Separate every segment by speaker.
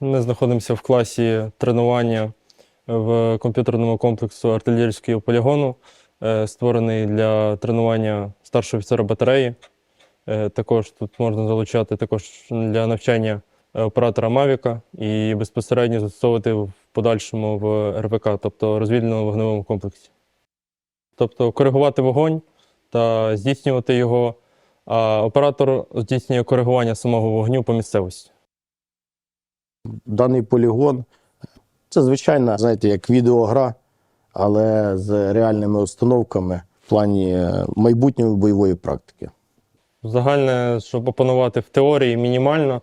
Speaker 1: Ми знаходимося в класі тренування в комп'ютерному комплексу артилерійського полігону, е, створений для тренування старшого офіцера батареї. Е, Також тут можна залучати також для навчання е, оператора Мавіка і безпосередньо застосовувати в подальшому в РВК, тобто розвідувальному вогневому комплексі. Тобто коригувати вогонь та здійснювати його, а оператор здійснює коригування самого вогню по місцевості.
Speaker 2: Даний полігон це звичайна, знаєте, як відеогра, але з реальними установками в плані е, майбутньої бойової практики.
Speaker 1: Загальне, щоб опанувати в теорії мінімально,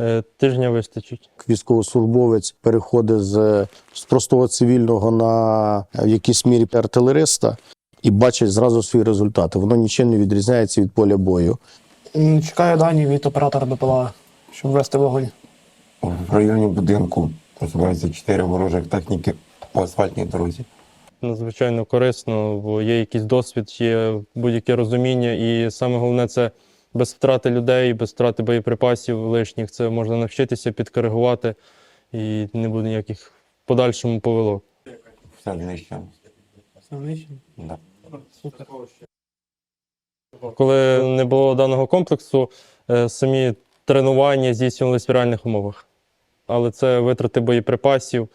Speaker 1: е, тижня вистачить.
Speaker 2: Військовослужбовець переходить з, з простого цивільного на в якійсь мірі артилериста і бачить зразу свої результати. Воно нічим не відрізняється від поля бою.
Speaker 3: Чекаю дані від оператора БПЛА, щоб вести вогонь.
Speaker 4: В районі будинку просувається чотири ворожих техніки по асфальтній дорозі.
Speaker 1: Надзвичайно корисно, бо є якийсь досвід, є будь-яке розуміння, і саме головне це без втрати людей, без втрати боєприпасів лишніх. Це можна навчитися підкоригувати і не буде ніяких в подальшому повилок.
Speaker 4: Все знищено. Да.
Speaker 3: Супер.
Speaker 1: Коли не було даного комплексу, е, самі тренування здійснювалися в реальних умовах. Але це витрати боєприпасів,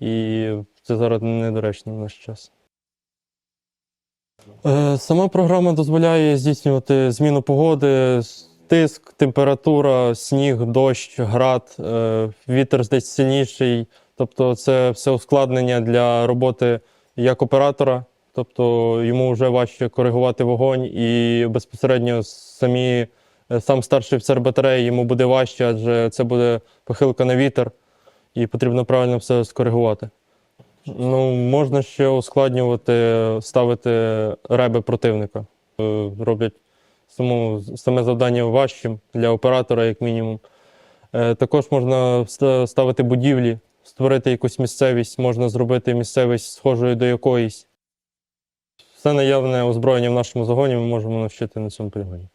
Speaker 1: і це зараз недоречно в наш час. Е, Сама програма дозволяє здійснювати зміну погоди, тиск, температура, сніг, дощ, град, е, вітер десь сильніший. Тобто це все ускладнення для роботи як оператора, тобто йому вже важче коригувати вогонь, і безпосередньо самі, сам старший офіцер батареї йому буде важче, адже це буде похилка на вітер, і потрібно правильно все скоригувати. Ну, можна ще ускладнювати, ставити реби противника. Е, Роблять саму, саме завдання важчим для оператора, як мінімум. Е, Також можна ставити будівлі, створити якусь місцевість, можна зробити місцевість схожою до якоїсь. Все наявне озброєння в нашому загоні ми можемо навчити на цьому полігоні.